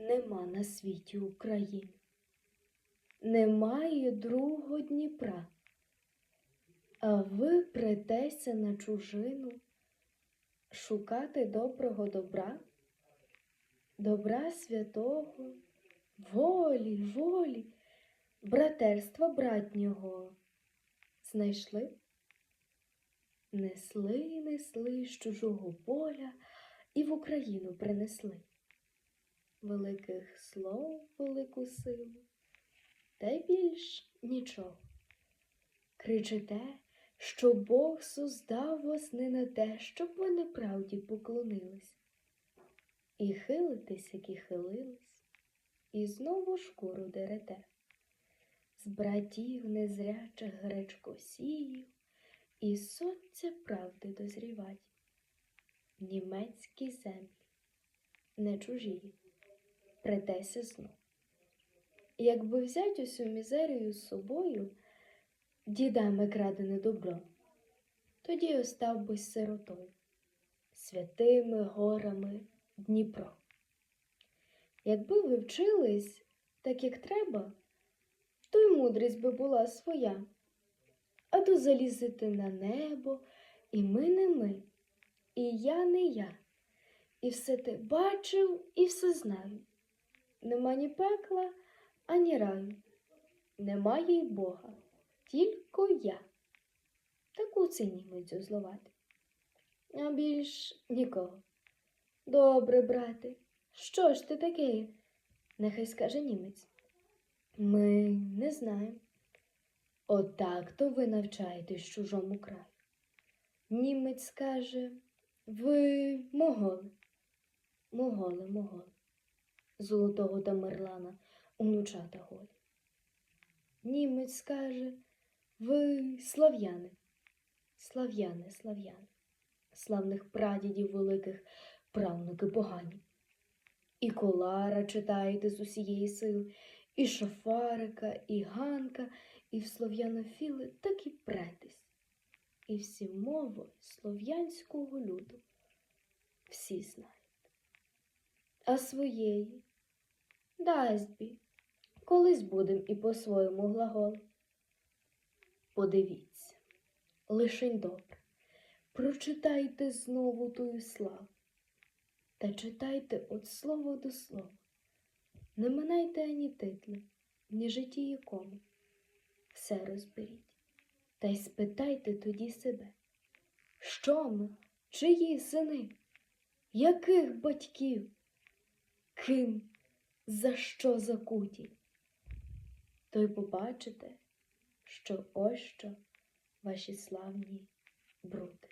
Нема на світі України, немає другого Дніпра, а ви претеся на чужину шукати доброго добра, добра святого, волі, волі, братерства братнього. Знайшли? Несли, несли з чужого поля і в Україну принесли великих слов, велику силу, та й більш нічого. Кричите, що Бог создав вас не на те, щоб ви неправді поклонились. І хилитесь, як і хилились, і знову шкуру дерете. З братів незрячих гречкосіїв і сонця правди дозрівать. Німецькі землі, не чужі, притеся знов. Якби взять усю мізерію з собою, дідами крадене добро, тоді остав би сиротою, святими горами Дніпро. Якби ви вчились так, як треба, то й мудрість би була своя. А то залізете на небо, і ми не ми, і я не я, і все те бачив, і все знаю. Нема ні пекла, ані раю, немає й Бога, тільки я. Таку це зловати. А більш нікого. Добре, брате, що ж ти таке? Нехай скаже німець. Ми не знаємо. Отак то ви навчаєтесь чужому краю. Німець скаже, ви моголи. Моголи, моголи. Золотого Тамерлана, онучата голі. Німець скаже, ви слав'яни. Слав'яни, слав'яни. Славних прадідів великих правнуки погані. І колара читаєте з усієї сили, і шафарика, і ганка, і в слов'янофіли так і претесь. І всі мови слов'янського люду всі знаєте. А своєї дасть бі, колись будем і по-своєму глагол. Подивіться, лишень добре, прочитайте знову тую славу та читайте від слова до слова. Не минайте ані титли, ні житті якому. Все розберіть. Та й спитайте тоді себе, що ми, чиї сини, яких батьків, ким, за що закуті? То й побачите, що ось що ваші славні бруди.